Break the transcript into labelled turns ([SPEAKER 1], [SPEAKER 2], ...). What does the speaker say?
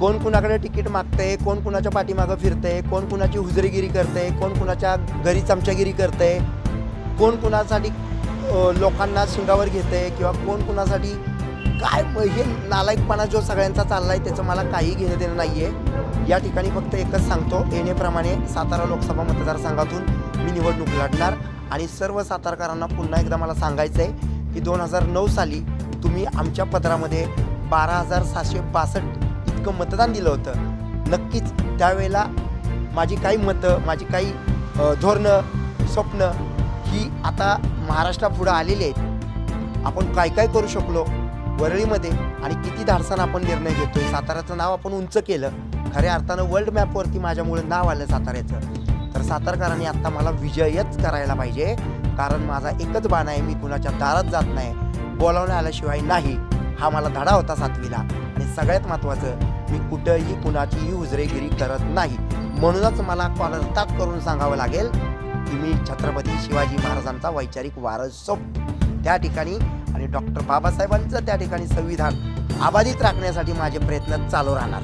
[SPEAKER 1] कोण कुणाकडे तिकीट मागतंय कोण कुणाच्या पाठीमागं फिरतंय कोण कुणाची हुजरीगिरी करतंय कोण कुणाच्या घरी चमचागिरी करतंय कोण कुणासाठी लोकांना शिंगावर घेतंय किंवा कोण कुणासाठी काय हे नालायकपणा जो सगळ्यांचा चालला आहे त्याचं मला काही घेणं देणं नाही आहे या ठिकाणी फक्त एकच सांगतो येणेप्रमाणे सातारा लोकसभा मतदारसंघातून मी निवडणूक लढणार आणि सर्व सातारकरांना पुन्हा एकदा मला सांगायचं आहे की दोन हजार नऊ साली तुम्ही आमच्या पत्रामध्ये बारा हजार सहाशे बासष्ट इतकं मतदान दिलं होतं. नक्कीच त्यावेळेला माझी काही मतं माझी काही धोरणं स्वप्न ही आता महाराष्ट्रापुढं आलेली आहेत. आपण काय काय करू शकलो? वरळीमध्ये आणि किती धाडसानं आपण निर्णय घेतो आहे साताऱ्याचं नाव आपण उंच केलं. खऱ्या अर्थानं वर्ल्ड मॅपवरती माझ्यामुळे नाव आलं साताऱ्याचं. तर सातारकरांनी आत्ता मला विजयच करायला पाहिजे. कारण माझा एकच बाण आहे मी कुणाच्या दारात जात नाही. बोलावण्या आल्याशिवाय नाही. हा मला धडा होता सातवीला. आणि सगळ्यात महत्त्वाचं. मी कुठंही कुणाचीही उजरेगिरी करत नाही. म्हणूनच मला कॉलरताप करून सांगावं लागेल की मी छत्रपती शिवाजी महाराजांचा वैचारिक वारस त्या ठिकाणी आणि डॉक्टर बाबासाहेबांचं त्या ठिकाणी संविधान अबाधित राखण्यासाठी माझे प्रयत्न चालू राहणार.